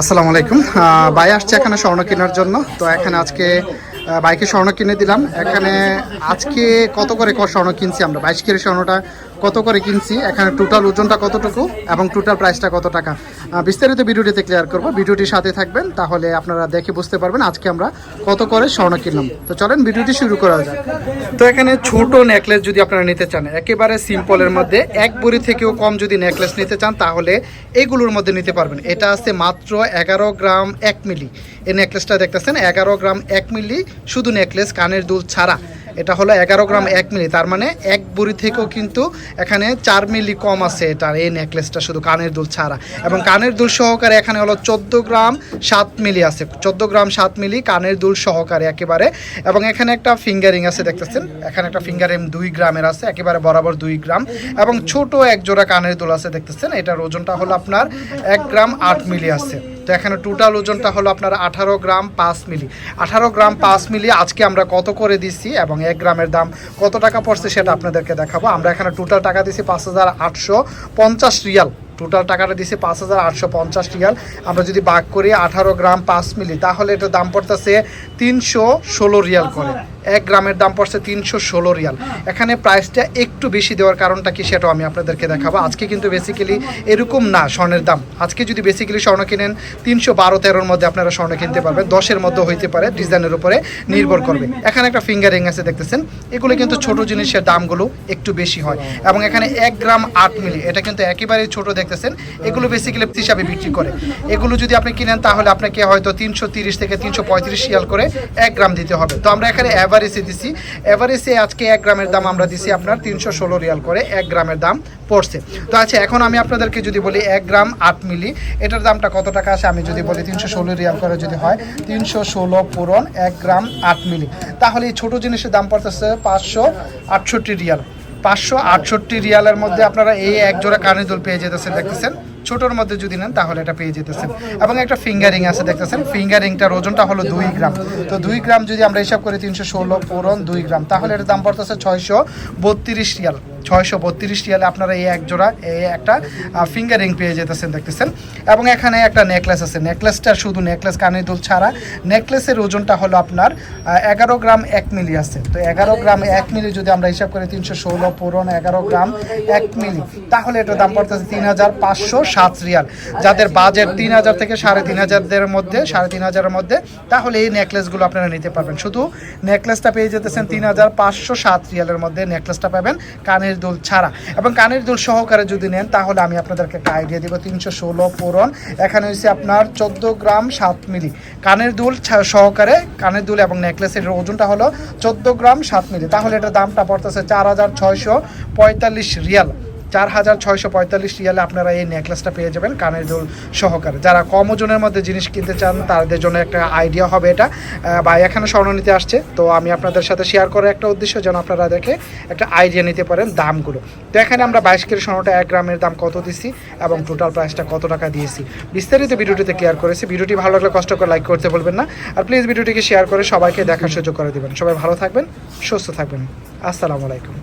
আসসালামু আলাইকুম। ভাই আসছে এখানে স্বর্ণ কেনার জন্য। তো এখানে আজকে বাইকে স্বর্ণ কিনে দিলাম। এখানে আজকে কত করে স্বর্ণ কিনছি আমরা? বাইশ কেজি স্বর্ণটা কত করে কিনছি? এখানে টোটাল ওজনটা কতটুকু এবং টোটাল প্রাইসটা কত টাকা? বিস্তারিত ভিডিওটিতে ক্লিয়ার করব। ভিডিওটির সাথে থাকবেন, তাহলে আপনারা দেখে বুঝতে পারবেন আজকে আমরা কত করে স্বর্ণ কিনলাম। তো চলেন ভিডিওটি শুরু করা যাক। তো এখানে ছোট নেকলেস যদি আপনারা নিতে চান, একেবারে সিম্পলের মধ্যে, এক বড়ি থেকেও কম যদি নেকলেস নিতে চান, তাহলে এইগুলোর মধ্যে নিতে পারবেন। এটা আছে মাত্র এগারো গ্রাম এক মিলি। এই নেকলেসটা দেখতেছেন, এগারো গ্রাম এক মিলি শুধু নেকলেস কানের দুল ছাড়া। এটা হলো এগারো গ্রাম এক মিলি, তার মানে এক বুড়ি থেকেও কিন্তু এখানে চার মিলি কম আছে এটার এই নেকলেসটা শুধু কানের দুল ছাড়া। এবং কানের দুল সহকারে এখানে হলো চোদ্দ গ্রাম সাত মিলি আছে। চোদ্দ গ্রাম সাত মিলি কানের দুল সহকারে একেবারে। এবং এখানে একটা ফিঙ্গারিং আছে, দেখতেছেন? এখানে একটা ফিঙ্গারিং দুই গ্রামের আছে, একেবারে বরাবর দুই গ্রাম। এবং ছোট এক জোড়া কানের দুল আছে, দেখতেছেন? এটার ওজনটা হলো আপনার এক গ্রাম আট মিলি আছে। তো এখানে টোটাল ওজনটা হলো আপনার আঠারো গ্রাম পাঁচ মিলি। আঠারো গ্রাম পাঁচ মিলি আজকে আমরা কত করে দিচ্ছি এবং এক গ্রামের দাম কত টাকা পড়ছে সেটা আপনাদেরকে দেখাবো। আমরা এখানে টোটাল টাকা দিচ্ছি পাঁচ হাজার আটশো পঞ্চাশ রিয়াল। টোটাল টাকাটা দিছি পাঁচ হাজার আটশো পঞ্চাশ রিয়াল। আমরা যদি বাঘ করি আঠারো গ্রাম পাঁচ মিলি, তাহলে এটার দাম পড়তেছে তিনশো ষোলো রিয়াল করে। এক গ্রামের দাম পড়ছে তিনশো ষোলো রিয়াল। এখানে প্রাইসটা একটু বেশি দেওয়ার কারণটা কি সেটাও আমি আপনাদেরকে দেখাবো। আজকে কিন্তু বেসিক্যালি এরকম না স্বর্ণের দাম। আজকে যদি বেসিক্যালি স্বর্ণ কিনেন তিনশো বারো তেরোর মধ্যে আপনারা স্বর্ণ কিনতে পারবেন। দশের মধ্যে হইতে পারে ডিজাইনের উপরে নির্ভর করবে। এখানে একটা ফিঙ্গারিং আছে দেখতেছেন। এগুলো কিন্তু ছোট জিনিসের দামগুলো একটু বেশি হয়। এবং এখানে এক গ্রাম আট মিলি এটা কিন্তু একেবারেই ছোট দেখতেছেন। এগুলো বেসিক্যালি হিসাবে বিক্রি করে। এগুলো যদি আপনি কিনেন তাহলে আপনাকে হয়তো তিনশো তিরিশ থেকে তিনশো পঁয়ত্রিশ শিয়াল করে এক গ্রাম দিতে হবে। তো আমরা এখানে অ্যাভারেজে দিছি। এভারেসে আজকে এক গ্রামের দাম আমরা দিছি আপনার তিনশো ষোলো রিয়াল করে এক গ্রামের দাম পড়ছে। তো আচ্ছা এখন আমি আপনাদেরকে যদি বলি এক গ্রাম আট মিলি, এটার দামটা কত টাকা আসে আমি যদি বলি তিনশো ষোলো রিয়াল করে যদি হয়, তিনশো ষোলো পূরণ এক গ্রাম আট মিলি। তাহলে এই ছোটো জিনিসের দাম পড়তেছে পাঁচশো আটষট্টি রিয়াল। পাঁচশো আটষট্টি রিয়ালের মধ্যে আপনারা এই এক জোড়া কানের দুল পেয়ে যেতেছেন, দেখতেছেন? ছোটোর মধ্যে যদি নেন, তাহলে এটা পেয়ে যেতেছেন। এবং একটা ফিঙ্গারিং আছে, দেখতেছেন? ফিঙ্গারিংটার ওজনটা হলো দুই গ্রাম। তো দুই গ্রাম যদি আমরা হিসাব করি, তিনশো ষোলো পূরণ দুই গ্রাম, তাহলে এটার দাম পড়তেছে ছয়শো বত্রিশ রিয়াল। ছয়শো বত্রিশ রিয়ালে আপনারা এই এক জোড়া এই একটা ফিঙ্গার রিং পেয়ে যেতেছেন, দেখতেছেন। এবং এখানে একটা নেকলেস আছে। নেকলেসটা শুধু নেকলেস কানের দুল ছাড়া। নেকলেসের ওজনটা হলো আপনার এগারো গ্রাম এক মিলি আছে। তো এগারো গ্রাম এক মিলি যদি আমরা হিসাব করি, তিনশো ষোলো পূরণ, এগারো গ্রাম এক মিলি। তাহলে এটার দাম পড়তেছে তিন হাজার পাঁচশো সাত রিয়াল। যাদের বাজেট তিন হাজার থেকে সাড়ে তিন হাজারদের মধ্যে, সাড়ে তিন হাজারের মধ্যে, তাহলে এই নেকলেসগুলো আপনারা নিতে পারবেন। শুধু নেকলেসটা পেয়ে যেতেছেন তিন হাজার পাঁচশো সাত রিয়ালের মধ্যে নেকলেসটা পাবেন। কানের দুল ছাড়া। এবং কানের দোল সহকারে যদি নেন, তাহলে আমি আপনাদেরকে একটা আইডিয়া দেবো, তিনশো ষোলো পূরণ। এখানে হয়েছে আপনার চোদ্দ গ্রাম সাত মিলি। কানের দুল সহকারে কানের দুল এবং নেকলেসের ওজনটা হলো চোদ্দ গ্রাম সাত মিলি। তাহলে এটার দামটা পড়তেছে চার হাজার ছয়শো পঁয়তাল্লিশ রিয়াল। চার হাজার ছয়শো পঁয়তাল্লিশ রিয়ালে আপনারা এই নেকলেসটা পেয়ে যাবেন কানের দুল সহকারে। যারা কম ওজনের মধ্যে জিনিস কিনতে চান, তাদের জন্য একটা আইডিয়া হবে এটা। বা এখানে স্বর্ণ নিতে আসছে, তো আমি আপনাদের সাথে শেয়ার করার একটা উদ্দেশ্য যেন আপনারা দেখে একটা আইডিয়া নিতে পারেন দামগুলো। তো এখানে আমরা বাইশ কেজি স্বর্ণটা এক গ্রামের দাম কত দিছি এবং টোটাল প্রাইসটা কত টাকা দিয়েছি। বিস্তারিত ভিডিওটিতে ক্লিয়ার করেছি। ভিডিওটি ভালো লাগলে কষ্ট করে লাইক করতে বলবেন না। আর প্লিজ ভিডিওটিকে শেয়ার করে সবাইকে দেখার সুযোগ করে দেবেন। সবাই ভালো থাকবেন, সুস্থ থাকবেন। আসসালামু আলাইকুম।